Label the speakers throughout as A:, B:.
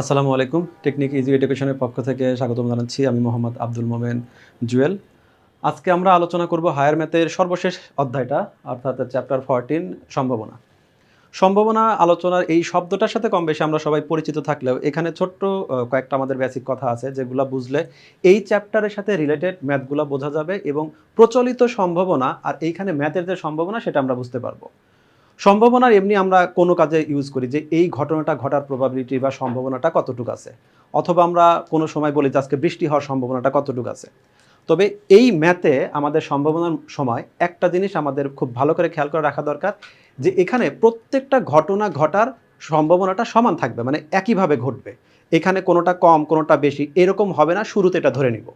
A: আসসালামু আলাইকুম। Technique easy এডুকেশনের পক্ষ থেকে স্বাগতম জানাচ্ছি। আমি মোহাম্মদ আব্দুল মোমেন জুয়েল। আজকে আমরা আলোচনা করব হায়ার ম্যাথের সর্বশেষ অধ্যায়টা, অর্থাৎ চ্যাপ্টার ফরটিন সম্ভাবনা। সম্ভাবনা আলোচনার এই শব্দটার সাথে কম বেশি আমরা সবাই পরিচিত থাকলেও এখানে ছোট্ট কয়েকটা আমাদের বেসিক কথা আছে, যেগুলো বুঝলে এই চ্যাপ্টারের সাথে রিলেটেড ম্যাথগুলো বোঝা যাবে এবং প্রচলিত সম্ভাবনা আর এইখানে ম্যাথের যে সম্ভাবনা সেটা আমরা বুঝতে পারব। সম্ভাবনার এমনি আমরা কোনো কাজে ইউজ করি যে এই ঘটনাটা ঘটার প্রবাবিলিটি বা সম্ভাবনাটা কতটুকু আছে। অথবা আমরা কোনো সময় বলি যে আজকে বৃষ্টি হওয়ার সম্ভাবনাটা কতটুকু আছে। তবে এই ম্যাথে আমাদের সম্ভাবনার সময় একটা জিনিস আমাদের খুব ভালো করে খেয়াল করে রাখা দরকার যে এখানে প্রত্যেকটা ঘটনা ঘটার সম্ভাবনাটা সমান থাকবে মানে একইভাবে ঘটবে। এখানে কোনোটা কম, কোনোটা বেশি, এরকম হবে না, শুরুতে এটা ধরে নিব।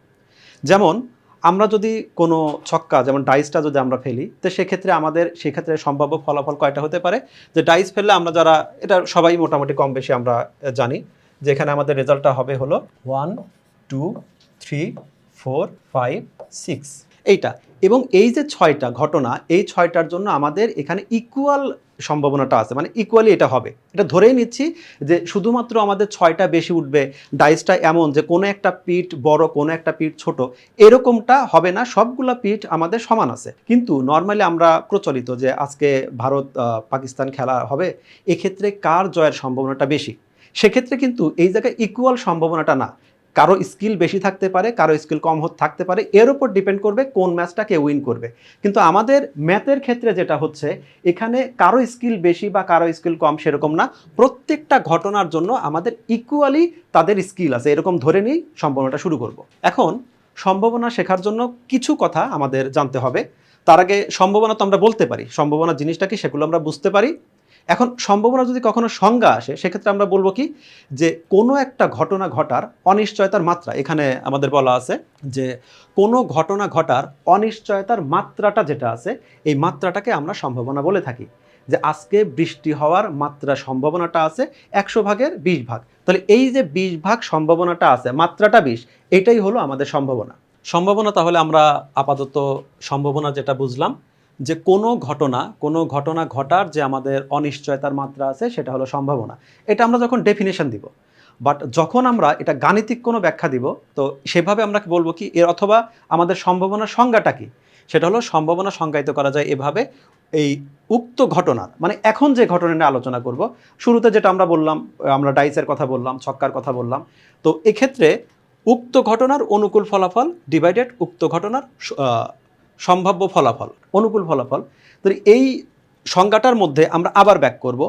A: যেমন আমরা যদি কোনো ছক্কা, যেমন ডাইসটা যদি আমরা ফেলি, তো সেক্ষেত্রে আমাদের, সেক্ষেত্রে সম্ভাব্য ফলাফল কয়টা হতে পারে? যে ডাইস ফেললে আমরা যারা, এটা সবাই মোটামুটি কম বেশি আমরা জানি। যে এখানে আমাদের রেজাল্টটা হবে হলো one two three four five six এইটা। এবং এই যে ছয়টা ঘটনা, এই ছয়টার জন্য আমাদের এখানে ইকুয়াল সম্ভাবনাটা আছে। মানে ইকুয়ালি এটা হবে। এটা ধরেই নিচ্ছি যে শুধুমাত্র আমাদের ছয়টা বেশি উঠবে ডাইসটা এমন যে কোনো একটা পিঠ বড়, কোনো একটা পিঠ ছোট, এরকমটা হবে না। সবগুলা পিঠ আমাদের সমান আছে। কিন্তু নর্মালি আমরা প্রচলিত যে আজকে ভারত পাকিস্তান খেলা হবে, এক্ষেত্রে কার জয়ের সম্ভাবনাটা বেশি? সেক্ষেত্রে কিন্তু এই জায়গায় ইকুয়াল সম্ভাবনাটা না। কারও স্কিল বেশি থাকতে পারে, কারও স্কিল কম থাকতে পারে। এর উপর ডিপেন্ড করবে কোন ম্যাচটা কে উইন করবে। কিন্তু আমাদের ম্যাথের ক্ষেত্রে যেটা হচ্ছে, এখানে কারও স্কিল বেশি বা কারও স্কিল কম সেরকম না। প্রত্যেকটা ঘটনার জন্য আমাদের ইকুয়ালি তাদের স্কিল আছে। এরকম ধরে নিই, সম্ভাবনাটা শুরু করব। এখন সম্ভাবনা শেখার জন্য কিছু কথা আমাদের জানতে হবে। তার আগে সম্ভাবনা তো আমরা বলতে পারি। সম্ভাবনা জিনিসটা কি সেগুলো আমরা বুঝতে পারি। এখন সম্ভাবনা যদি কখনো সংজ্ঞা আসে, সেক্ষেত্রে আমরা বলব কি? যে কোনো একটা ঘটনা ঘটার অনিশ্চয়তার মাত্রা, এখানে আমাদের বলা আছে যে কোনো ঘটনা ঘটার অনিশ্চয়তার মাত্রাটা যেটা আছে, এই মাত্রাটাকে আমরা সম্ভাবনা বলে থাকি। যে আজকে বৃষ্টি হওয়ার মাত্রা সম্ভাবনাটা আছে একশো ভাগের বিশ ভাগ। তাহলে এই যে বিশ ভাগ সম্ভাবনাটা আছে, মাত্রাটা বিশ, এটাই হলো আমাদের সম্ভাবনা। সম্ভাবনা তাহলে আমরা আপাতত সম্ভাবনা যেটা বুঝলাম যে কোনো ঘটনা কোনো ঘটনা ঘটার যে আমাদের অনিশ্চয়তার মাত্রা আছে, সেটা হলো সম্ভাবনা। এটা আমরা যখন ডেফিনেশন দিব বাট যখন আমরা এটা গাণিতিক কোনো ব্যাখ্যা দিব, তো সেভাবে আমরা বলব কি, এর অথবা আমাদের সম্ভাবনার সংজ্ঞাটা কি? সেটা হলো সম্ভাবনা সংজ্ঞায়িত করা যায় এভাবে, এই উক্ত ঘটনার মানে এখন যে ঘটনা নিয়ে আলোচনা করব, শুরুতে যেটা আমরা বললাম, আমরা ডাইসের কথা বললাম, ছক্কার কথা বললাম, তো এক্ষেত্রে উক্ত ঘটনার অনুকূল ফলাফল ডিভাইডেড উক্ত ঘটনার সম্ভাব্য ফলাফল অনুকূল ফলাফল। তো এই সংজ্ঞাটার মধ্যে আমরা আবার ব্যাক করব।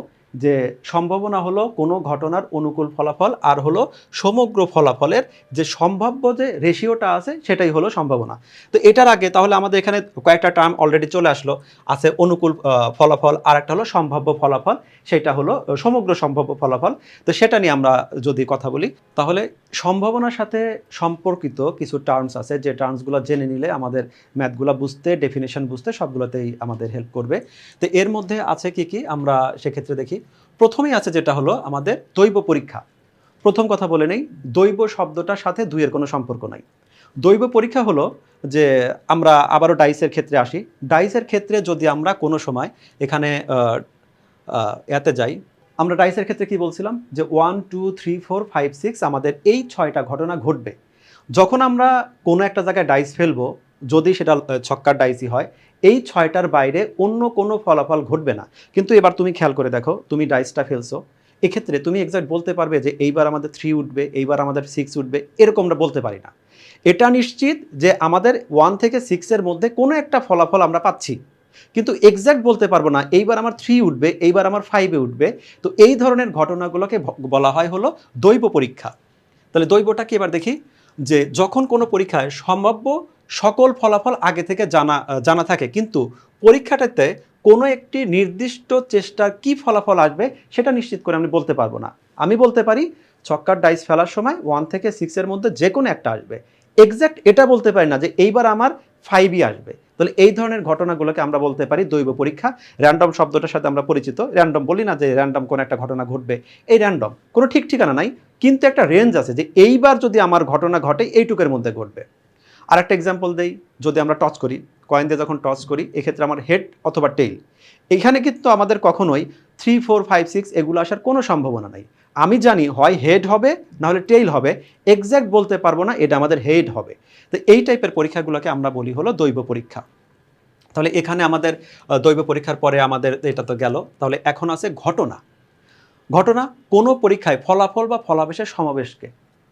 A: যে সম্ভাবনা হলো কোনো ঘটনার অনুকূল ফলাফল আর হলো সমগ্র ফলাফলের যে সম্ভাব্য যে রেশিওটা আছে সেটাই হলো সম্ভাবনা। তো এটার আগে তাহলে আমাদের এখানে কয়েকটা টার্ম অলরেডি চলে আসলো। আছে অনুকূল ফলাফল আর একটা হলো সম্ভাব্য ফলাফল, সেটা হলো সমগ্র সম্ভাব্য ফলাফল। তো সেটা নিয়ে আমরা যদি কথা বলি, তাহলে সম্ভাবনার সাথে সম্পর্কিত কিছু টার্মস আছে যে টার্মসগুলো জেনে নিলে আমাদের ম্যাথগুলো বুঝতে ডেফিনেশন বুঝতে সবগুলোতেই আমাদের হেল্প করবে। তো এর মধ্যে আছে কি কি? আমরা সেক্ষেত্রে দেখি। প্রথমেই আছে যেটা হলো আমাদের দৈব পরীক্ষা। প্রথম কথা বলে নেই, দৈব শব্দটার সাথে দুইয়ের কোনো সম্পর্ক নাই। দৈব পরীক্ষা হলো যে আমরা আবারও ডাইসের ক্ষেত্রে আসি। ডাইসের ক্ষেত্রে যদি আমরা কোনো সময় এখানে এতে যাই, আমরা ডাইসের ক্ষেত্রে কি বলছিলাম? যে one two three four five six আমাদের এই ছয়টা ঘটনা ঘটবে। যখন আমরা কোনো একটা জায়গায় ডাইস ফেলব, যদি সেটা ছক্কার ডাইসই হয় এই ছয়টার বাইরে অন্য কোনো ফলাফল ঘটবে না। কিন্তু এবার তুমি খেয়াল করে দেখো, তুমি ডাইসটা ফেলছো। এক্ষেত্রে তুমি এক্সাক্ট বলতে পারবে যে এইবার আমাদের থ্রি উঠবে, এইবার আমাদের সিক্স উঠবে, এরকম আমরা বলতে পারি না। এটা নিশ্চিত যে আমাদের ওয়ান থেকে সিক্সের মধ্যে কোনো একটা ফলাফল আমরা পাচ্ছি। কিন্তু এক্স্যাক্ট বলতে পারব না, এইবার আমার থ্রি উঠবে, এইবার আমার ফাইভে উঠবে। তো এই ধরনের ঘটনাগুলোকে বলা হয় হলো দৈব পরীক্ষা। তাহলে দৈবটা কি এবার দেখি? যে যখন কোনো পরীক্ষায় সম্ভাব্য সকল ফলাফল আগে থেকে জানা জানা থাকে। কিন্তু পরীক্ষাটাতে কোনো একটি নির্দিষ্ট চেষ্টার কি ফলাফল আসবে সেটা নিশ্চিত করে আমি বলতে পারব না। আমি বলতে পারি, ছক্কার ডাইস ফেলার সময় ওয়ান থেকে সিক্সের মধ্যে যে কোনো একটা আসবে। এক্স্যাক্ট এটা বলতে পারি না যে এইবার আমার ফাইভই আসবে। তাহলে এই ধরনের ঘটনাগুলোকে আমরা বলতে পারি দৈব পরীক্ষা। র্যান্ডম শব্দটার সাথে আমরা পরিচিত। র্যান্ডম বলি না যে র্যান্ডম কোনো একটা ঘটনা ঘটবে। এই র্যান্ডম কোনো ঠিক ঠিকানা নাই। কিন্তু একটা রেঞ্জ আছে যে এইবার যদি আমার ঘটনা ঘটে, এইটুকের মধ্যে ঘটবে। আর একটা এক্সাম্পল দেই, যদি আমরা টচ করি কয়েন দিয়ে যখন টচ করি, এক্ষেত্রে আমার হেড অথবা টেইল এখানে কিন্তু আমাদের কখনোই থ্রি ফোর ফাইভ সিক্স এগুলো আসার কোনো সম্ভাবনা নাই। আমি জানি হয় হেড হবে না হলে টেইল হবে এক্স্যাক্ট বলতে পারব না, এটা আমাদের হেড হবে। তো এই টাইপের পরীক্ষাগুলোকে আমরা বলি হলো দৈব পরীক্ষা। তাহলে এখানে আমাদের দৈব পরীক্ষার পরে আমাদের এটা তো গেল। তাহলে এখন আছে ঘটনা। ঘটনা কোনো পরীক্ষায় ফলাফল বা ফলাবেশের সমাবেশকে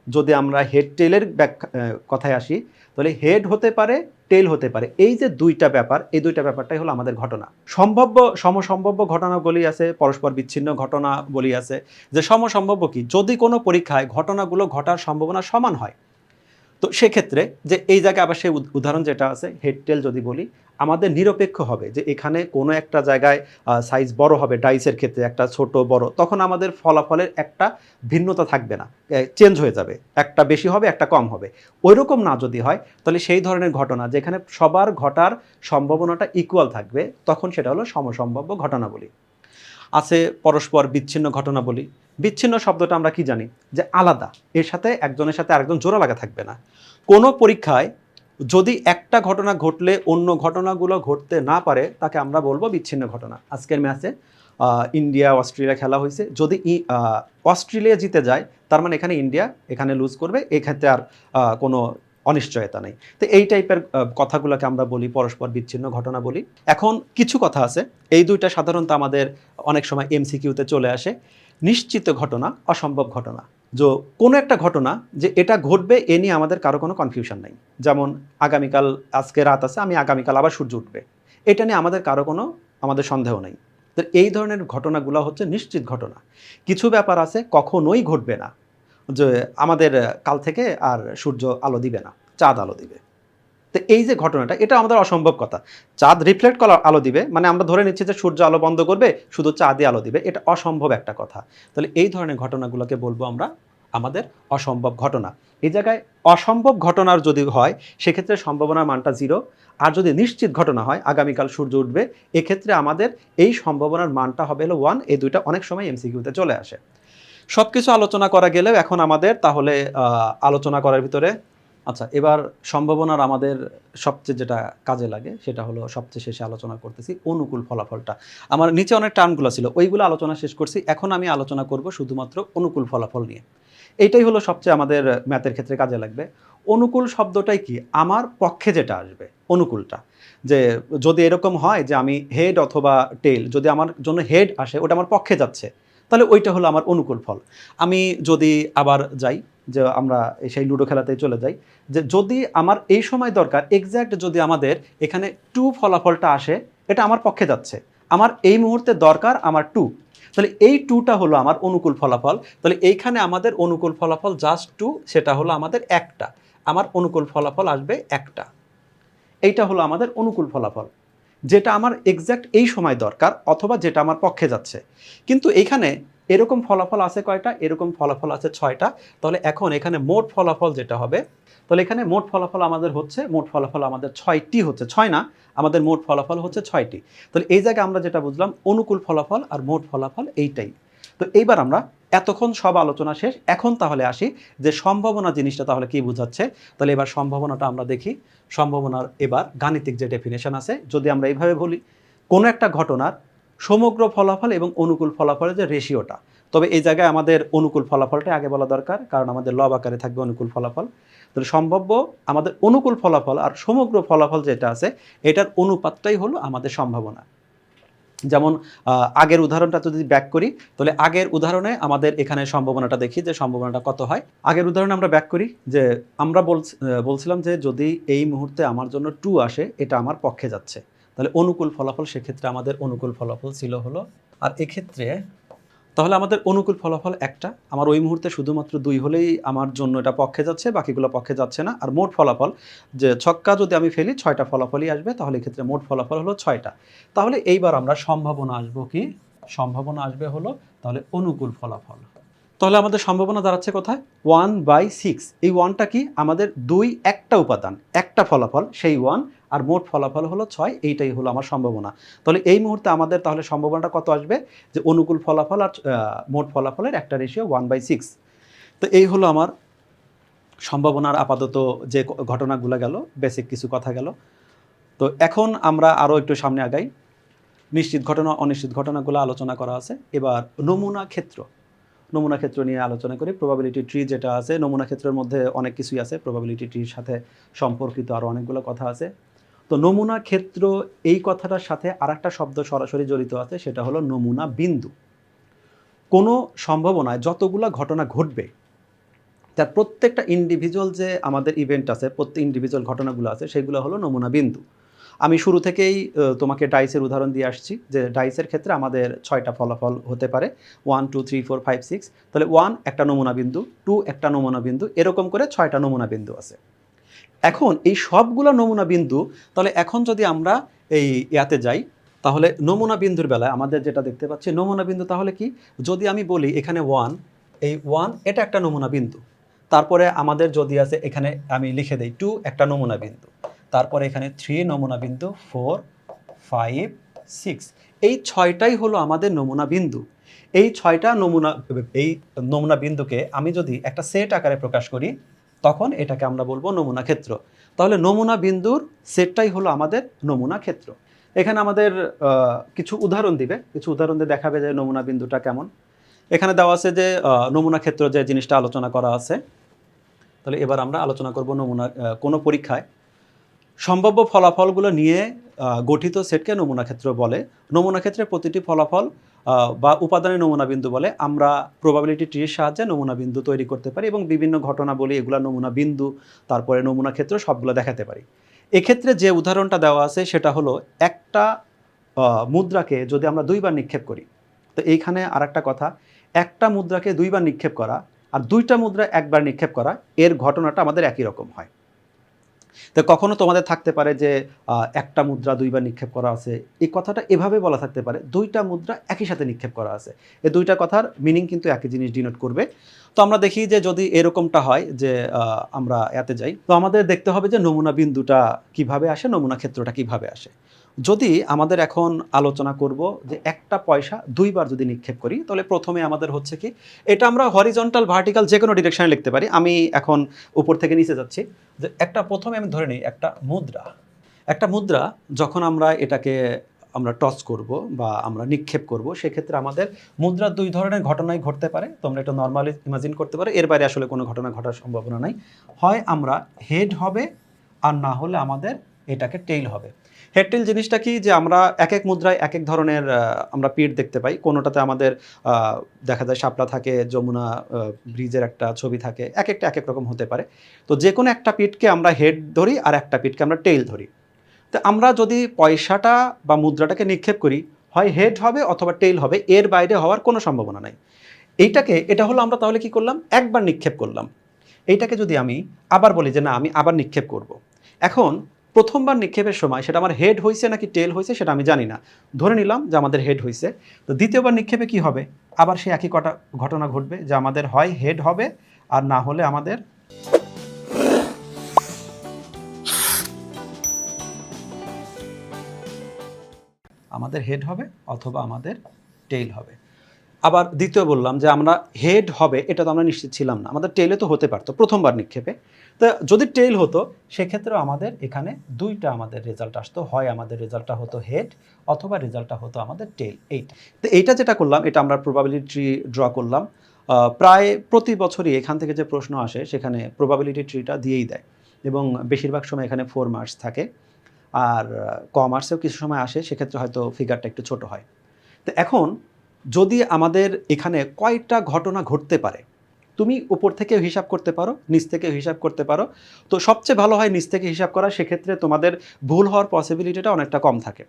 A: যদি আমরা হেড টেলের ব্যাখ্যা কথায় আসি তাহলে হেড হতে পারে টেল হতে পারে। এই যে দুইটা ব্যাপার, এই দুইটা ব্যাপারটাই হলো আমাদের ঘটনা। সম্ভাব্য, সমসম্ভাব্য ঘটনা বলি আছে, পরস্পর বিচ্ছিন্ন ঘটনা বলি আছে। যে সমসম্ভাব্য কি? যদি কোনো পরীক্ষায় ঘটনাগুলো ঘটার সম্ভাবনা সমান হয় তো সেক্ষেত্রে যে এই জায়গায় আবার সেই উদ- উদাহরণ যেটা আছে হেড টেল যদি বলি, আমাদের নিরপেক্ষ হবে যে এখানে কোনো একটা জায়গায় সাইজ বড় হবে ডাইসের ক্ষেত্রে, একটা ছোট, বড়, তখন আমাদের ফলাফলের একটা ভিন্নতা থাকবে না। চেঞ্জ হয়ে যাবে। একটা বেশি হবে, একটা কম হবে। ওইরকম না যদি হয়, তাহলে সেই ধরনের ঘটনা যেখানে সবার ঘটার সম্ভাবনাটা ইকুয়াল থাকবে, তখন সেটা হলো সমসম্ভাব্য ঘটনা বলি আছে পরস্পর বিচ্ছিন্ন ঘটনা বলি বিচ্ছিন্ন শব্দটা আমরা কি জানি? যে আলাদা। এর সাথে একজনের সাথে আরেকজন জোড়া লাগা থাকবে না। কোনো পরীক্ষায় যদি একটা ঘটনা ঘটলে অন্য ঘটনাগুলো ঘটতে না পারে, তাকে আমরা বলব বিচ্ছিন্ন ঘটনা। আজকের ম্যাচে ইন্ডিয়া, অস্ট্রেলিয়া খেলা হয়েছে। যদি অস্ট্রেলিয়া জিতে যায়, তার মানে এখানে ইন্ডিয়া, এখানে লুজ করবে। এক্ষেত্রে আর কোনো অনিশ্চয়তা নেই। তো এই টাইপের কথাগুলোকে আমরা বলি, পরস্পর বিচ্ছিন্ন ঘটনা বলি। এখন কিছু কথা আছে। এই দুইটা সাধারণত আমাদের অনেক সময় এমসিকিউতে চলে আসে। নিশ্চিত ঘটনা, অসম্ভব ঘটনা। যে, কোনো একটা ঘটনা যে এটা ঘটবে, এ নিয়ে আমাদের কারও কোনো কনফিউশন নাই। যেমন, আগামীকাল, আজকে রাত আছে, আমি আগামীকাল আবার সূর্য উঠবে। এটা নিয়ে আমাদের কারও কোনো, আমাদের সন্দেহ নেই। তো এই ধরনের ঘটনাগুলো হচ্ছে নিশ্চিত ঘটনা। কিছু ব্যাপার আছে, কখনোই ঘটবে না। যে আমাদের কাল থেকে আর সূর্য আলো দিবে না, চাঁদ আলো দিবে। তো এই যে ঘটনাটা, এটা আমাদের অসম্ভব কথা। চাঁদ রিফ্লেক্ট করার আলো দিবে মানে আমরা ধরে নিচ্ছি যে সূর্য আলো বন্ধ করবে, শুধু চাঁদই আলো দিবে, এটা অসম্ভব একটা কথা। তাহলে এই ধরনের ঘটনাগুলোকে বলব আমরা, আমাদের অসম্ভব ঘটনা। এই জায়গায় অসম্ভব ঘটনার যদি হয়, সেক্ষেত্রে সম্ভাবনার মানটা জিরো আর যদি নিশ্চিত ঘটনা হয়, আগামীকাল সূর্য উঠবে, এক্ষেত্রে আমাদের এই সম্ভাবনার মানটা হবে হলো ওয়ান এই দুইটা অনেক সময় এমসিকিউতে চলে আসে। সব কিছু আলোচনা করা গেলেও এখন আমাদের তাহলে আলোচনা করার ভিতরে আচ্ছা এবার সম্ভাবনার আমাদের সবচেয়ে যেটা কাজে লাগে সেটা হলো সবচেয়ে শেষে আলোচনা করতেছি অনুকূল ফলাফলটা। আমার নিচে অনেক টার্মগুলো ছিল, ওইগুলো আলোচনা শেষ করছি, এখন আমি আলোচনা করব শুধুমাত্র অনুকূল ফলাফল নিয়ে। এইটাই হলো সবচেয়ে আমাদের ম্যাথের ক্ষেত্রে কাজে লাগবে। অনুকূল শব্দটাই কি? আমার পক্ষে যেটা আসবে, অনুকূলটা। যে যদি এরকম হয় যে আমি হেড অথবা টেল যদি আমার জন্য হেড আসে, ওটা আমার পক্ষে যাচ্ছে। তাহলে ওইটা হলো আমার অনুকূল ফল। আমি যদি আবার যাই, যে আমরা সেই লুডো খেলাতেই চলে যাই, যে যদি আমার এই সময় দরকার এক্স্যাক্ট যদি আমাদের এখানে টু ফলাফলটা আসে, এটা আমার পক্ষে যাচ্ছে। আমার এই মুহূর্তে দরকার আমার টু তাহলে এই টুটা হলো আমার অনুকূল ফলাফল। তাহলে এইখানে আমাদের অনুকূল ফলাফল জাস্ট টু সেটা হলো আমাদের একটা। আমার অনুকূল ফলাফল আসবে একটা। এইটা হলো আমাদের অনুকূল ফলাফল। যেটা আমার এক্স্যাক্ট এই সময় দরকার অথবা যেটা আমার পক্ষে যাচ্ছে। কিন্তু এখানে এরকম ফলাফল আছে কয়টা? এরকম ফলাফল আছে ছয়টা। তাহলে এখন এখানে মোট ফলাফল যেটা হবে, তাহলে এখানে মোট ফলাফল আমাদের হচ্ছে, মোট ফলাফল আমাদের ছয়টি হচ্ছে, ছয় না? আমাদের মোট ফলাফল হচ্ছে ছয়টি। তাহলে এই জায়গায় আমরা যেটা বুঝলাম, অনুকূল ফলাফল আর মোট ফলাফল এইটাই। তো এইবার আমরা এতক্ষণ সব আলোচনা শেষ। এখন তাহলে আসি যে সম্ভাবনা জিনিসটা তাহলে কি বোঝাচ্ছে। তাহলে এবার সম্ভাবনাটা আমরা দেখি। সম্ভাবনার এবার গাণিতিক যে ডেফিনেশন আছে, যদি আমরা এইভাবে বলি, কোনো একটা ঘটনার সমগ্র ফলাফল এবং অনুকূল ফলাফলের যে রেশিওটা তবে এই জায়গায় আমাদের অনুকূল ফলাফলটা আগে বলা দরকার, কারণ আমাদের লব আকারে থাকবে অনুকূল ফলাফল। তাহলে সম্ভাব্য আমাদের অনুকূল ফলাফল আর সমগ্র ফলাফল যেটা আছে, এটার অনুপাতটাই হলো আমাদের সম্ভাবনা। যেমন আগের উদাহরণটা যদি ব্যাক করি, তাহলে আগের উদাহরণে আমাদের এখানে সম্ভাবনাটা দেখি যে সম্ভাবনাটা কত হয়। আগের উদাহরণে আমরা ব্যাক করি যে আমরা বলছ- বলছিলাম যে যদি এই মুহূর্তে আমার জন্য টু আসে, এটা আমার পক্ষে যাচ্ছে। তাহলে অনুকূল ফলাফল, সেক্ষেত্রে আমাদের অনুকূল ফলাফল ছিল হলো, আর এক্ষেত্রে তাহলে আমাদের অনুকূল ফলাফল একটা। আমার ওই মুহূর্তে শুধুমাত্র দুই হলেই আমার জন্য এটা পক্ষে যাচ্ছে, বাকিগুলো পক্ষে যাচ্ছে না। আর মোট ফলাফল, যে ছক্কা যদি আমি ফেলি, ছয়টা ফলাফলই আসবে, তাহলে এক্ষেত্রে মোট ফলাফল হলো ছয়টা। তাহলে এইবার আমরা সম্ভাবনা আসব কি? সম্ভাবনা আসবে হলো তাহলে অনুকূল ফলাফল। তাহলে আমাদের সম্ভাবনা দাঁড়াচ্ছে কোথায়? One by six. এই ওয়ানটা কি? আমাদের দুই একটা উপাদান, একটা ফলাফল, সেই ওয়ান আর মোট ফলাফল হলো ছয়, এইটাই হলো আমার সম্ভাবনা। তাহলে এই মুহূর্তে আমাদের তাহলে সম্ভাবনাটা কত আসবে? যে অনুকূল ফলাফল আর মোট ফলাফলের একটা রেশিও ওয়ান বাই সিক্স তো এই হলো আমার সম্ভাবনার আপাতত যে ঘটনাগুলো গেল বেসিক কিছু কথা গেল। তো এখন আমরা আরও একটু সামনে আগাই। নিশ্চিত ঘটনা, অনিশ্চিত ঘটনাগুলো আলোচনা করা আছে। এবার নমুনা ক্ষেত্র। নমুনা ক্ষেত্র নিয়ে আলোচনা করি। প্রবাবিলিটি ট্রি যেটা আছে, নমুনা ক্ষেত্রের মধ্যে অনেক কিছুই আছে। প্রবাবিলিটি ট্রির সাথে সম্পর্কিত আরও অনেকগুলো কথা আছে। তো নমুনা ক্ষেত্র এই কথাটার সাথে আরেকটা শব্দ সরাসরি জড়িত আছে, সেটা হলো নমুনা বিন্দু। কোনো সম্ভাবনায় যতগুলো ঘটনা ঘটবে, তার প্রত্যেকটা ইন্ডিভিজুয়াল যে আমাদের ইভেন্ট আছে, প্রত্যেক ইন্ডিভিজুয়াল ঘটনাগুলো আছে, সেগুলো হলো নমুনা বিন্দু। আমি শুরু থেকেই তোমাকে ডাইসের উদাহরণ দিয়ে আসছি, যে ডাইসের ক্ষেত্রে আমাদের ছয়টা ফলাফল হতে পারে। One two three four five six তাহলে ওয়ান একটা নমুনা বিন্দু টু একটা নমুনা বিন্দু, এরকম করে ছয়টা নমুনা বিন্দু আছে। এখন এই সবগুলো নমুনা বিন্দু, তাহলে এখন যদি আমরা এই ইয়াতে যাই, তাহলে নমুনা বিন্দুর বেলায় আমাদের যেটা দেখতে পাচ্ছি, নমুনা বিন্দু তাহলে কি? যদি আমি বলি এখানে ওয়ান এই ওয়ান এটা একটা নমুনা বিন্দু। তারপরে আমাদের যদি আছে, এখানে আমি লিখে দেই টু একটা নমুনা বিন্দু। তারপরে এখানে থ্রি নমুনা বিন্দু ফোর ফাইভ সিক্স এই ছয়টাই হলো আমাদের নমুনা বিন্দু। এই ছয়টা নমুনা, এই নমুনা বিন্দুকে আমি যদি একটা সেট আকারে প্রকাশ করি তখন এটাকে আমরা বলব নমুনা ক্ষেত্র। তাহলে নমুনা বিন্দুর সেটটাই হলো আমাদের নমুনা ক্ষেত্র। এখানে আমাদের কিছু উদাহরণ দিবে। কিছু উদাহরণ দিয়ে দেখাবে যে নমুনা বিন্দুটা কেমন। এখানে দেওয়া আছে যে নমুনা ক্ষেত্র যে জিনিসটা আলোচনা করা আছে। তাহলে এবার আমরা আলোচনা করব নমুনা কোনো পরীক্ষায়। সম্ভাব্য ফলাফলগুলো নিয়ে গঠিত সেটকে নমুনা ক্ষেত্র বলে। নমুনা ক্ষেত্রে প্রতিটি ফলাফল বা উপাদানের নমুনা বিন্দু বলে, আমরা প্রবাবিলিটি ট্রির সাহায্যে নমুনা বিন্দু তৈরি করতে পারি এবং বিভিন্ন ঘটনা বলি এগুলা নমুনা বিন্দু, তারপরে নমুনা ক্ষেত্র সবগুলো দেখাতে পারি। এক্ষেত্রে যে উদাহরণটা দেওয়া আছে সেটা হলো একটা মুদ্রাকে যদি আমরা দুইবার নিক্ষেপ করি, তো এইখানে আরেকটা কথা, একটা মুদ্রাকে দুইবার নিক্ষেপ করা আর দুইটা মুদ্রা একবার নিক্ষেপ করা, এর ঘটনাটা আমাদের একই রকম হয়। তো কখনো তোমাদের থাকতে পারে যে একটা মুদ্রা দুইবার নিক্ষেপ করা আছে। এই কথাটা এভাবে বলা থাকতে পারে, দুইটা মুদ্রা একই সাথে নিক্ষেপ করা আছে। এই দুইটা কথার মিনিং কিন্তু একই জিনিস ডিনোট করবে। তো আমরা দেখি যে, যদি এরকমটা হয় যে আমরা এতে যাই, তো আমাদের দেখতে হবে যে, নমুনা বিন্দুটা কীভাবে আসে, নমুনা ক্ষেত্রটা কীভাবে আসে। যদি আমাদের এখন আলোচনা করব যে একটা পয়সা দুইবার যদি নিক্ষেপ করি, তাহলে প্রথমে আমাদের হচ্ছে কি, এটা আমরা হরিজন্টাল ভার্টিক্যাল যে কোনো ডিরেকশনে লিখতে পারি। আমি এখন উপর থেকে নিচে যাচ্ছি। যে একটা প্রথমে আমি ধরে নিই, একটা মুদ্রা। একটা মুদ্রা যখন আমরা এটাকে আমরা টস করব বা আমরা নিক্ষেপ করব, সেক্ষেত্রে আমাদের মুদ্রার দুই ধরনের ঘটনাই ঘটতে পারে। তোমরা এটা নর্মালি ইমাজিন করতে পারো। এর বাইরে আসলে কোনো ঘটনা ঘটার সম্ভাবনা নাই। হয় আমরা হেড হবে আর না হলে আমাদের এটাকে টেইল হবে। হেড টেইল জিনিসটা কি যে আমরা এক এক মুদ্রায় এক এক ধরনের আমরা পিঠ দেখতে পাই। কোনোটাতে আমাদের দেখা যায় শাপলা থাকে, যমুনা ব্রিজের একটা ছবি থাকে এক একটা এক এক রকম হতে পারে। তো যে কোনো একটা পিঠকে আমরা হেড ধরি আর একটা পিঠকে আমরা টেইল ধরি। তো আমরা যদি পয়সাটা বা মুদ্রাটাকে নিক্ষেপ করি, হয় হেড হবে অথবা টেল হবে, এর বাইরে হওয়ার কোনো সম্ভাবনা নাই। এইটাকে, এটা হলো আমরা তাহলে কি করলাম? একবার নিক্ষেপ করলাম। এইটাকে যদি আমি আবার বলি যে না, আমি আবার নিক্ষেপ করব। এখন প্রথমবার নিক্ষেপের সময় সেটা আমার হেড হয়েছে নাকি টেল হয়েছে সেটা আমি জানি না। ধরে নিলাম যে আমাদের হেড হয়েছে তো দ্বিতীয়বার নিক্ষেপে কি হবে? আবার সে একই কটা ঘটনা ঘটবে যে আমাদের হয় হেড হবে আর না হলে আমাদের আমাদের হেড হবে অথবা আমাদের টেইল হবে। আবার দ্বিতীয় বললাম যে আমরা হেড হবে, এটা তো আমরা নিশ্চিত ছিলাম না। আমাদের টেলে তো হতে পারতো, প্রথমবার নিক্ষেপে। তো যদি টেল হতো, সেক্ষেত্রেও আমাদের এখানে দুইটা আমাদের রেজাল্ট আসতো। হয় আমাদের রেজাল্টটা হতো হেড অথবা রেজাল্টটা হতো আমাদের টেল এইটা। তো এইটা যেটা করলাম, এটা আমরা প্রবাবিলিটি ড্র করলাম। প্রায় প্রতি বছরই এখান থেকে যে প্রশ্ন আসে, সেখানে প্রবাবিলিটি ট্রিটা দিয়েই দেয়। এবং বেশিরভাগ সময় এখানে ফোর মার্কস থাকে। আর কমার্সেও কিছু সময় আসে, সেক্ষেত্রে হয়তো ফিগারটা একটু ছোট হয়। তো এখন যদি আমাদের এখানে কয়টা ঘটনা ঘটতে পারে, তুমি উপর থেকেও হিসাব করতে পারো, নিচ থেকেও হিসাব করতে পারো। তো সবচেয়ে ভালো হয় নিচ থেকে হিসাব করা, সেক্ষেত্রে তোমাদের ভুল হওয়ার পসিবিলিটিটা অনেকটা কম থাকে।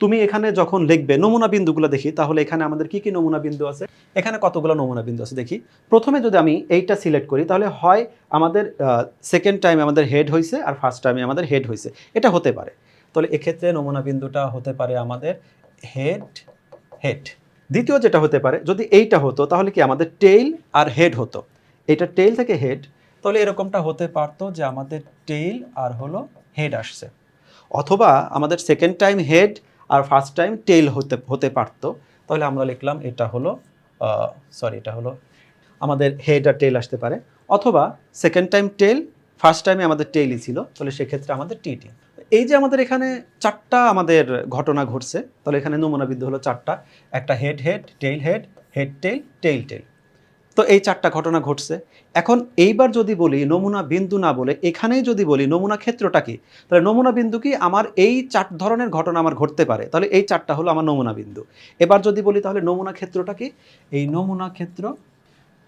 A: তুমি এখানে যখন লিখবে নমুনা বিন্দুগুলো দেখি, তাহলে এখানে আমাদের কি কি নমুনা বিন্দু আছে? এখানে কতগুলো নমুনা বিন্দু আছে দেখি। প্রথমে যদি আমি এইটা সিলেক্ট করি, তাহলে হয় আমাদের সেকেন্ড টাইমে আমাদের হেড হয়েছে আর ফার্স্ট টাইমে আমাদের হেড হয়েছে এটা হতে পারে। তাহলে এক্ষেত্রে নমুনা বিন্দুটা হতে পারে আমাদের হেড হেড দ্বিতীয় যেটা হতে পারে, যদি এইটা হতো, তাহলে কি আমাদের টেইল আর হেড হতো? এটা টেইল থেকে হেড তাহলে এরকমটা হতে পারতো যে আমাদের টেইল আর হলো হেড আসছে। অথবা আমাদের সেকেন্ড টাইম হেড আর ফার্স্ট টাইম টেইল হতে হতে পারতো, তাহলে আমরা লিখলাম এটা হলো সরি এটা হলো আমাদের হেড আর টেইল আসতে পারে। অথবা সেকেন্ড টাইম টেইল ফার্স্ট টাইমে আমাদের টেইলই ছিল, তাহলে সেক্ষেত্রে আমাদের টি টেইল এই যে আমাদের এখানে চারটা আমাদের ঘটনা ঘটছে, তাহলে এখানে নমুনা বিন্দু হলো চারটা। একটা head head tail head head tail tail tail তো এই চারটা ঘটনা ঘটছে। এখন এইবার যদি বলি, নমুনা বিন্দু না বলে, এখানেই যদি বলি, নমুনা ক্ষেত্রটা কি? তাহলে নমুনা বিন্দু কি? আমার এই চার ধরনের ঘটনা আমার ঘটতে পারে। তাহলে এই চারটা হলো আমার নমুনা বিন্দু। এবার যদি বলি, তাহলে নমুনা ক্ষেত্রটা কি? এই নমুনা ক্ষেত্র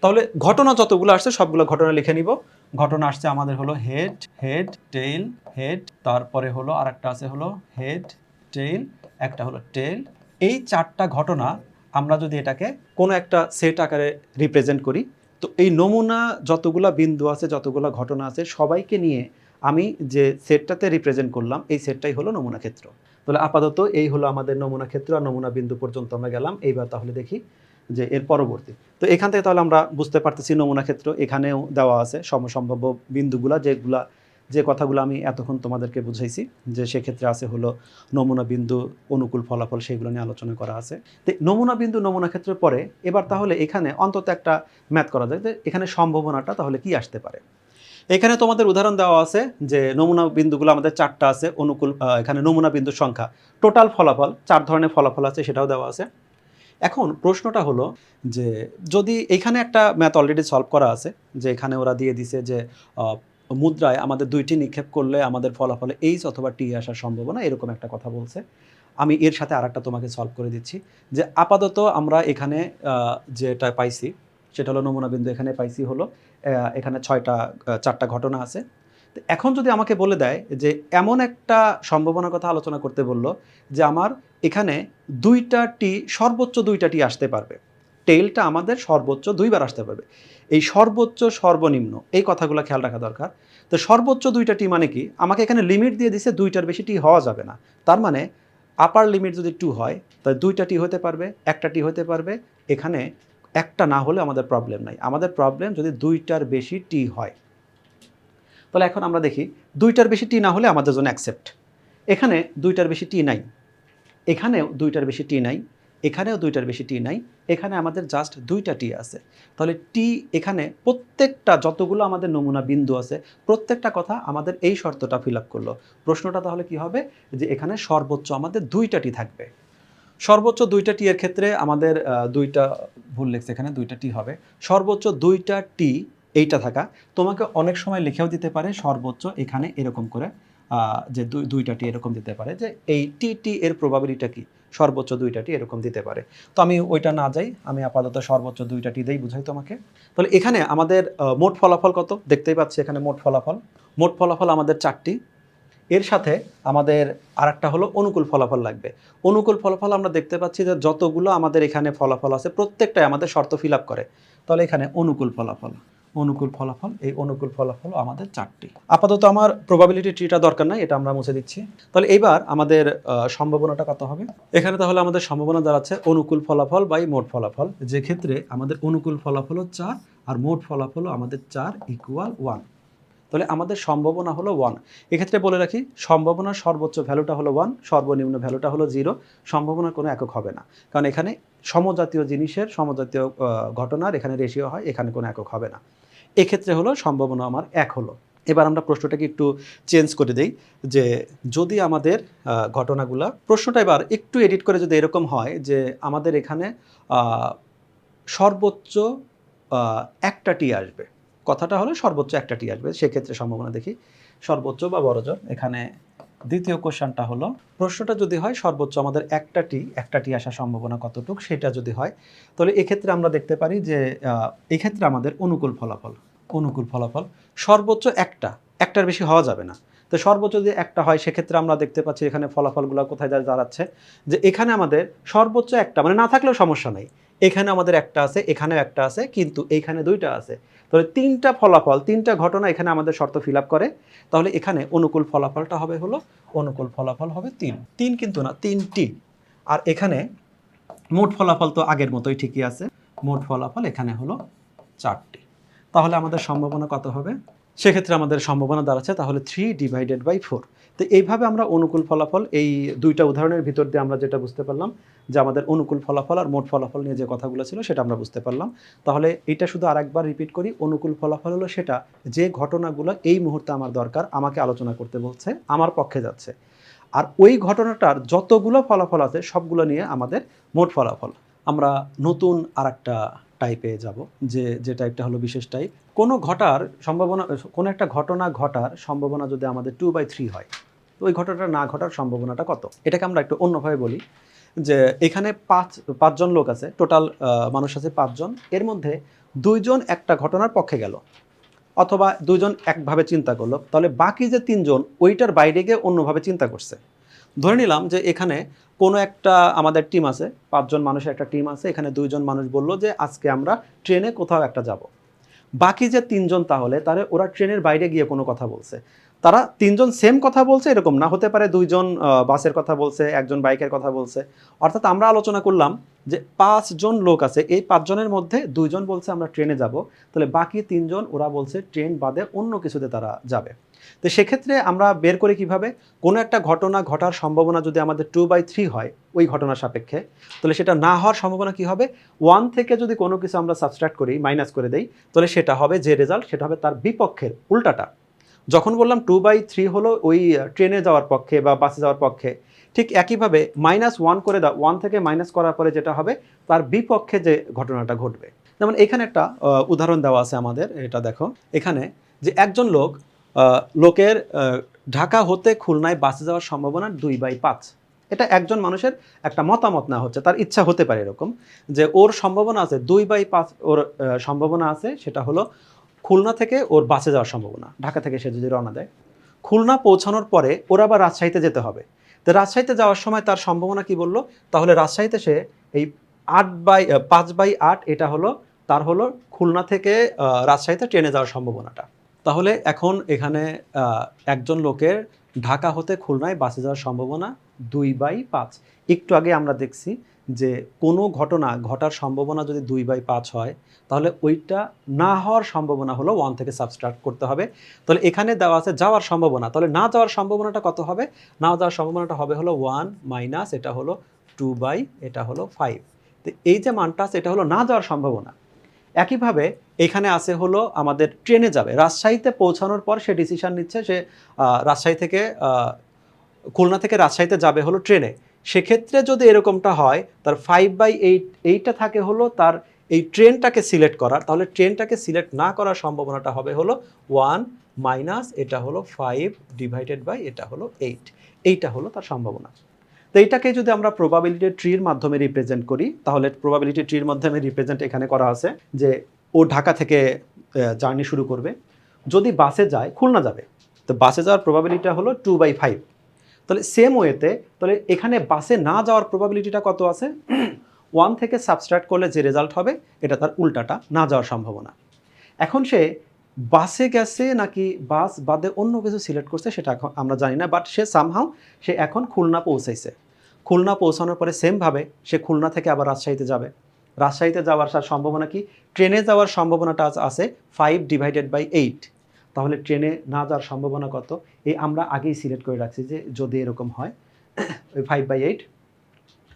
A: তাহলে ঘটনা যতগুলো আসছে, সবগুলো ঘটনা লিখে নিব। ঘটনা আসছে আমাদের হলো হেড হেড টেইল হেড তারপরে হলো আর একটা আছে হলো হেড টেইল একটা হলো টেইল এই চারটা ঘটনা আমরা যদি এটাকে কোনো একটা সেট আকারে রিপ্রেজেন্ট করি, তো এই নমুনা যতগুলা বিন্দু আছে, যতগুলো ঘটনা আছে, সবাইকে নিয়ে আমি যে সেটটাতে রিপ্রেজেন্ট করলাম, এই সেটটাই হলো নমুনা ক্ষেত্র। তাহলে আপাতত এই হলো আমাদের নমুনা ক্ষেত্র আর নমুনা বিন্দু পর্যন্ত আমরা গেলাম। এইবার তাহলে দেখি যে এর পরবর্তী। তো এখান থেকে তাহলে আমরা বুঝতে পারতেছি নমুনা ক্ষেত্র এখানেও দেওয়া আছে, সমসম্ভাব্য বিন্দুগুলা, যেগুলা, যে কথাগুলো আমি এতক্ষণ তোমাদেরকে বুঝাইছি, যে সেক্ষেত্রে আছে হলো নমুনা বিন্দু, অনুকূল ফলাফল সেগুলো নিয়ে আলোচনা করা আছে। তো নমুনা বিন্দু, নমুনা ক্ষেত্রের পরে এবার তাহলে এখানে অন্তত একটা ম্যাথ করা যায়। যে এখানে সম্ভাবনাটা তাহলে কি আসতে পারে? এখানে তোমাদের উদাহরণ দেওয়া আছে যে নমুনা বিন্দুগুলো আমাদের চারটা আছে, অনুকূল এখানে নমুনা বিন্দুর সংখ্যা। টোটাল ফলাফল, চার ধরনের ফলাফল আছে সেটাও দেওয়া আছে। এখন প্রশ্নটা হলো যে যদি এখানে একটা ম্যাথ অলরেডি সলভ করা আছে, যে এখানে ওরা দিয়ে দিছে যে মুদ্রায় আমাদের দুইটি নিক্ষেপ করলে আমাদের ফলাফলে এইচ অথবা টি আসার সম্ভাবনা, এরকম একটা কথা বলছে। আমি এর সাথে আরেকটা তোমাকে সলভ করে দিচ্ছি, যে আপাতত আমরা এখানে যেটা পাইছি, সেটা হলো নমুনা বিন্দু এখানে পাইছি হলো এখানে ছয়টা চারটা ঘটনা আছে। এখন যদি আমাকে বলে দেয় যে এমন একটা সম্ভাবনার কথা আলোচনা করতে বলল যে আমার এখানে দুইটা টি, সর্বোচ্চ দুইটা টি আসতে পারবে। টেলটা আমাদের সর্বোচ্চ দুইবার আসতে পারবে। এই সর্বোচ্চ, সর্বনিম্ন, এই কথাগুলো খেয়াল রাখা দরকার। তো সর্বোচ্চ দুইটা টি মানে কি? আমাকে এখানে লিমিট দিয়ে দিছে দুইটার বেশি টি হওয়া যাবে না। তার মানে আপার লিমিট যদি টু হয়, তাহলে দুইটা টি হতে পারবে, একটা টি হতে পারবে। এখানে একটা না হলে আমাদের প্রবলেম নাই। আমাদের প্রবলেম যদি দুইটার বেশি টি হয়। তাহলে এখন আমরা দেখি দুইটার বেশি টি না হলে আমাদের জন্য অ্যাকসেপ্ট এখানে দুইটার বেশি টি নাই, এখানেও দুইটার বেশি টি নাই, এখানেও দুইটার বেশি টি নাই, এখানে আমাদের জাস্ট দুইটা টি আছে। তাহলে টি এখানে প্রত্যেকটা যতগুলো আমাদের নমুনা বিন্দু আছে, প্রত্যেকটা কথা আমাদের এই শর্তটা ফিল আপ করল। প্রশ্নটা তাহলে কি হবে? যে এখানে সর্বোচ্চ আমাদের দুইটা টি থাকবে। সর্বোচ্চ দুইটা টি এর ক্ষেত্রে আমাদের দুইটা ভুল লেগছে এখানে, দুইটা টি হবে। সর্বোচ্চ দুইটা টি এইটা থাকা। তোমাকে অনেক সময় লিখেও দিতে পারে, সর্বোচ্চ এখানে এরকম করে যে দুই দুইটা টি এরকম দিতে পারে, যে এই টি টি এর প্রবাবিলিটা কি? সর্বোচ্চ দুইটা টি এরকম দিতে পারে। তো আমি ওইটা না যাই, আমি আপাতত সর্বোচ্চ দুইটা টি দিয়েই বুঝাই তোমাকে। তাহলে এখানে আমাদের মোট ফলাফল কত? দেখতেই পাচ্ছি এখানে মোট ফলাফল। মোট ফলাফল আমাদের চারটি। এর সাথে আমাদের আর একটা হলো অনুকূল ফলাফল লাগবে। অনুকূল ফলাফল আমরা দেখতে পাচ্ছি যে যতগুলো আমাদের এখানে ফলাফল আছে, প্রত্যেকটাই আমাদের শর্ত ফিল আপ করে। তাহলে এখানে অনুকূল ফলাফল। অনুকূল ফলাফল, এই অনুকূল ফলাফল আমাদের চারটি। আপাতত আমার প্রবাবিলিটি ট্রিটা দরকার নাই, এটা আমরা মুছে দিচ্ছি। তাহলে এইবার আমাদের সম্ভাবনাটা কত হবে? এখানে তাহলে আমাদের সম্ভাবনা দাঁড়াচ্ছে অনুকূল ফলাফল বাই মোট ফলাফল। যে ক্ষেত্রে আমাদের অনুকূল ফলাফলও চার আর মোট ফলাফলও আমাদের চার ইকুয়াল ওয়ান তাহলে আমাদের সম্ভাবনা হলো ওয়ান এক্ষেত্রে বলে রাখি, সম্ভাবনার সর্বোচ্চ ভ্যালুটা হলো ওয়ান সর্বনিম্ন ভ্যালুটা হলো জিরো সম্ভাবনার কোনো একক হবে না। কারণ এখানে সমজাতীয় জিনিসের, সমজাতীয় ঘটনার এখানে রেশিও হয়, এখানে কোনো একক হবে না। এক্ষেত্রে হলো, সম্ভাবনা আমার এক হলো। এবার আমরা প্রশ্নটাকে একটু চেঞ্জ করে দেই, যে যদি আমাদের ঘটনাগুলা, প্রশ্নটা এবার একটু এডিট করে যদি এরকম হয়, যে আমাদের এখানে সর্বোচ্চ একটা টি আসবে। কথাটা হলো, সর্বোচ্চ একটা টি আসবে। সেক্ষেত্রে সম্ভাবনা দেখি, সর্বোচ্চ বা বড়জোর এখানে দ্বিতীয় কোশ্চানটা হলো, প্রশ্নটা যদি হয়, সর্বোচ্চ আমাদের একটা টি একটা টি আসার সম্ভাবনা কতটুক? সেটা যদি হয়, তাহলে এক্ষেত্রে আমরা দেখতে পারি যে এক্ষেত্রে আমাদের অনুকূল ফলাফল। অনুকূল ফলাফল? সর্বোচ্চ একটা। একটার বেশি হওয়া যাবে না। তো সর্বোচ্চ যদি একটা হয়, সেক্ষেত্রে আমরা দেখতে পাচ্ছি এখানে ফলাফলগুলো কোথায় দাঁড়- দাঁড়াচ্ছে, যে এখানে আমাদের সর্বোচ্চ একটা মানে না থাকলেও সমস্যা নেই। এখানে আমাদের একটা আছে, এখানেও একটা আছে, কিন্তু এইখানে দুইটা আছে। তাহলে তিনটা ফলাফল, তিনটা ঘটনা এখানে আমাদের শর্ত ফিল করে। তাহলে এখানে অনুকূল ফলাফলটা হবে হলো, অনুকূল ফলাফল হবে তিন। তিন কিন্তু না, তিনটি। আর এখানে মোট ফলাফল তো আগের মতোই ঠিকই আছে। মোট ফলাফল এখানে হলো চারটি। তাহলে আমাদের সম্ভাবনা কত হবে? সেক্ষেত্রে আমাদের সম্ভাবনা দাঁড়াচ্ছে তাহলে থ্রি ডিভাইডেড বাই ফোর তো এইভাবে আমরা অনুকূল ফলাফল, এই দুইটা উদাহরণের ভিতর দিয়ে আমরা যেটা বুঝতে পারলাম যে আমাদের অনুকূল ফলাফল আর মোট ফলাফল নিয়ে যে কথাগুলো ছিল সেটা আমরা বুঝতে পারলাম। তাহলে এটা শুধু আরেকবার রিপিট করি, অনুকূল ফলাফল হলো সেটা যে ঘটনাগুলো এই মুহূর্তে আমার দরকার, আমাকে আলোচনা করতে বলছে, আমার পক্ষে যাচ্ছে। আর ওই ঘটনাটার যতগুলো ফলাফল আছে সবগুলো নিয়ে আমাদের মোট ফলাফল। আমরা নতুন আর একটা টাইপে যাব, যে যে টাইপটা হলো বিশেষ টাইপ কোনো ঘটার সম্ভাবনা, কোনো একটা ঘটনা ঘটার সম্ভাবনা যদি আমাদের টু বাই থ্রি হয়, তো ওই ঘটনাটা না ঘটার সম্ভাবনাটা কত? এটাকে আমরা একটু অন্যভাবে বলি, যে এখানে পাঁচ, পাঁচজন লোক আছে টোটাল মানুষ আছে পাঁচজন। এর মধ্যে দুইজন একটা ঘটনার পক্ষে গেল, অথবা দুইজন একভাবে চিন্তা করল, তাহলে বাকি যে তিনজন, ওইটার বাইরে গিয়ে অন্যভাবে চিন্তা করছে। ধরে নিলাম যে এখানে কোনো একটা আমাদের টিম আছে, পাঁচজন মানুষের একটা টিম আছে, এখানে দুইজন মানুষ বলল যে আজকে আমরা ট্রেনে কোথাও একটা যাব। বাকি যে তিনজন তাহলে তাহলে ওরা ট্রেনের বাইরে গিয়ে কোনো কথা বলছে। তারা তিনজন সেম কথা বলছে, এরকম না হতে পারে দুইজন বাসের কথা বলছে, একজন বাইকের কথা বলছে। অর্থাৎ আমরা আলোচনা করলাম যে পাঁচজন লোক আছে, এই পাঁচজনের মধ্যে দুইজন বলছে আমরা ট্রেনে যাব, তাহলে বাকি তিনজন ওরা বলছে ট্রেন বাদে অন্য কিছুতে তারা যাবে। তো সেক্ষেত্রে আমরা বের করি কীভাবে? কোনো একটা ঘটনা ঘটার সম্ভাবনা যদি আমাদের টু বাই থ্রি হয়, ওই ঘটনার সাপেক্ষে, তাহলে সেটা না হওয়ার সম্ভাবনা কি হবে? ওয়ান থেকে যদি কোনো কিছু আমরা সাবস্ট্রাক্ট করি মাইনাস করে দেই, তাহলে সেটা হবে যে রেজাল্ট সেটা হবে তার বিপক্ষের উল্টাটা। যখন বললাম টু বাই থ্রি হলো ওই ট্রেনে যাওয়ার পক্ষে বা বাসে যাওয়ার পক্ষে, ঠিক একইভাবে মাইনাস ওয়ান করে দাও ওয়ান থেকে মাইনাস করার পরে যেটা হবে, তার বিপক্ষে যে ঘটনাটা ঘটবে। যেমন এখানে একটা উদাহরণ দেওয়া আছে আমাদের, এটা দেখো। এখানে যে একজন লোক লোকের ঢাকা হতে খুলনায় বাসে যাওয়ার সম্ভাবনা দুই বাই পাঁচ। এটা একজন মানুষের একটা মতামত না হচ্ছে, তার ইচ্ছা হতে পারে এরকম, যে ওর সম্ভাবনা আছে, দুই বাই পাঁচ ওর সম্ভাবনা আছে, সেটা হলো খুলনা থেকে ওর বাসে যাওয়ার সম্ভাবনা, ঢাকা থেকে সে যদি রওনা দেয়। খুলনা পৌঁছানোর পরে ওর আবার রাজশাহীতে যেতে হবে। তো রাজশাহীতে যাওয়ার সময় তার সম্ভাবনা কি বলল? তাহলে রাজশাহীতে সে এই আট বাই পাঁচ বাই আট, এটা হলো, তার হলো খুলনা থেকে রাজশাহীতে ট্রেনে যাওয়ার সম্ভাবনাটা। তাহলে এখন এখানে একজন লোকের ঢাকা হতে খুলনায় বাসে যাওয়ার সম্ভাবনা দুই বাই পাঁচ। একটু আগে আমরা দেখছি যে কোনো ঘটনা ঘটার সম্ভাবনা যদি দুই বাই পাঁচ হয়, তাহলে ওইটা না হওয়ার সম্ভাবনা হলো ওয়ান থেকে সাবস্ট্রাক্ট করতে হবে। তাহলে এখানে দেওয়া আছে যাওয়ার সম্ভাবনা। তাহলে না যাওয়ার সম্ভাবনাটা কত হবে? না যাওয়ার সম্ভাবনাটা হবে হলো ওয়ান মাইনাস, এটা হলো টু বাই, এটা হলো ফাইভ। তো এই যে মানটা আছে, এটা হলো না যাওয়ার সম্ভাবনা। একইভাবে এখানে আছে হলো আমাদের ট্রেনে যাবে। রাজশাহীতে পৌঁছানোর পর সে ডিসিশন নিচ্ছে সে রাজশাহী থেকে খুলনা থেকে রাজশাহীতে যাবে হলো ট্রেনে। সেক্ষেত্রে যদি এরকমটা হয়, তার ফাইভ বাই এইট এইটা থাকে হলো তার এই ট্রেনটাকে সিলেক্ট করার। তাহলে ট্রেনটাকে সিলেক্ট না করার সম্ভাবনাটা হবে হলো ওয়ান মাইনাস এটা হলো ফাইভ ডিভাইডেড বাই এটা হলো এইট এইটা হলো তার সম্ভাবনা। তো এইটাকে যদি আমরা প্রবাবিলিটি ট্রির মাধ্যমে রিপ্রেজেন্ট করি, তাহলে প্রবাবিলিটি ট্রির মাধ্যমে রিপ্রেজেন্ট এখানে করা আছে যে ও ঢাকা থেকে জার্নি শুরু করবে। যদি বাসে যায়, খুলনা যাবে। তো বাসে যাওয়ার প্রবাবিলিটিটা হলো টু বাই ফাইভ তাহলে সেম ওয়েতে তাহলে এখানে বাসে না যাওয়ার প্রবাবিলিটিটা কত আছে? ওয়ান থেকে সাবস্ট্রাক্ট করলে যে রেজাল্ট হবে, এটা তার উল্টাটা, না যাওয়ার সম্ভাবনা। এখন সে বাসে গেছে নাকি বাস বাদে অন্য কিছু সিলেক্ট করছে, সেটা এখন আমরা জানি না বাট সে সামহাও সে এখন খুলনা পৌঁছাইছে। খুলনা পৌঁছানোর পরে সেমভাবে সে খুলনা থেকে আবার রাজশাহীতে যাবে। রাজশাহীতে যাওয়ার সম্ভাবনা কি? ট্রেনে যাওয়ার সম্ভাবনাটা আজ আছে ফাইভ ডিভাইডেড বাই এইট তাহলে ট্রেনে না যাওয়ার সম্ভাবনা কত? এই আমরা আগেই সিলেক্ট করে রাখছি যে যদি এরকম হয়, ওই ফাইভ বাই এইট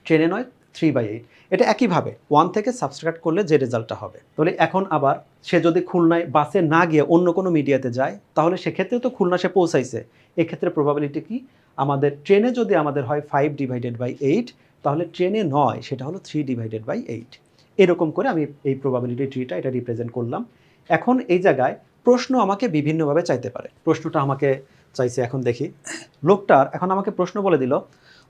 A: ট্রেনে নয় থ্রি বাই এইট এটা একইভাবে ওয়ান থেকে সাবস্ট্রাক্ট করলে যে রেজাল্টটা হবে। তাহলে এখন আবার সে যদি খুলনায় বাসে না গিয়ে অন্য কোনো মিডিয়াতে যায়, তাহলে সেক্ষেত্রে তো খুলনা সে পৌঁছাইছে। এক্ষেত্রে প্রবাবিলিটি কি? আমাদের ট্রেনে যদি আমাদের হয় ফাইভ ডিভাইডেড বাই এইট তাহলে ট্রেনে নয়, সেটা হলো থ্রি ডিভাইডেড বাই এইট এরকম করে আমি এই প্রবাবিলিটি ট্রিটা এটা রিপ্রেজেন্ট করলাম। এখন এই জায়গায় প্রশ্ন আমাকে বিভিন্নভাবে চাইতে পারে। প্রশ্নটা আমাকে চাইছে, এখন দেখি। লোকটার এখন আমাকে প্রশ্ন বলে দিল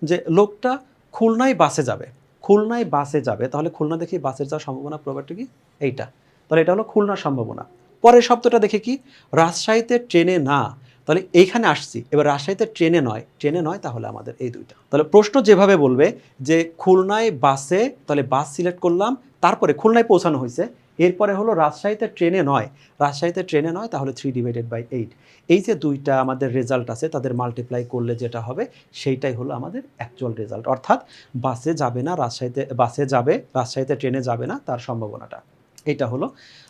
A: যে, লোকটা খুলনায় বাসে যাবে। খুলনায় বাসে যাবে। তাহলে খুলনা দেখি বাসের যাওয়ার সম্ভাবনা প্রবাবিলিটি কি? এইটা। তাহলে এটা হলো খুলনার সম্ভাবনা। পরের শব্দটা দেখে কি? রাজশাহীতে ট্রেনে না। তাহলে এইখানে আসছি। এবার রাজশাহীতে ট্রেনে নয়। ট্রেনে নয় তাহলে আমাদের এই দুইটা। তাহলে প্রশ্ন যেভাবে বলবে যে খুলনায় বাসে, তাহলে বাস সিলেক্ট করলাম, তারপরে খুলনায় পৌঁছানো হয়েছে, এরপরে হলো রাজশাহীতে ট্রেনে নয়। রাজশাহীতে ট্রেনে নয় তাহলে থ্রি ডিভাইডেড বাই এইট এই যে দুইটা আমাদের রেজাল্ট আছে, তাদের মাল্টিপ্লাই করলে যেটা হবে, সেইটাই হলো আমাদের অ্যাকচুয়াল রেজাল্ট অর্থাৎ বাসে যাবে না, রাজশাহীতে, বাসে যাবে, রাজশাহীতে ট্রেনে যাবে না, তার সম্ভাবনাটা। এইটা হলো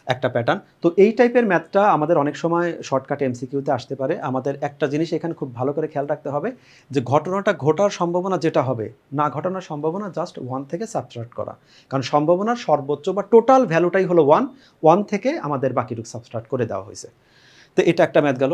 A: একটা প্যাটার্ন তো এই টাইপের ম্যাথটা আমাদের অনেক সময় শর্টকাট এমসিকিউতে আসতে পারে। আমাদের একটা জিনিস এখানে খুব ভালো করে খেয়াল রাখতে হবে যে ঘটনাটা ঘটার সম্ভাবনা যেটা হবে, না ঘটানোর সম্ভাবনা জাস্ট ওয়ান থেকে সাবস্ট্রাক্ট করা। কারণ সম্ভাবনার সর্বোচ্চ বা টোটাল ভ্যালুটাই হলো ওয়ান ওয়ান থেকে আমাদের বাকিটুকু সাবস্ট্রাক্ট করে দেওয়া হয়েছে। তো এটা একটা ম্যাথ গেল।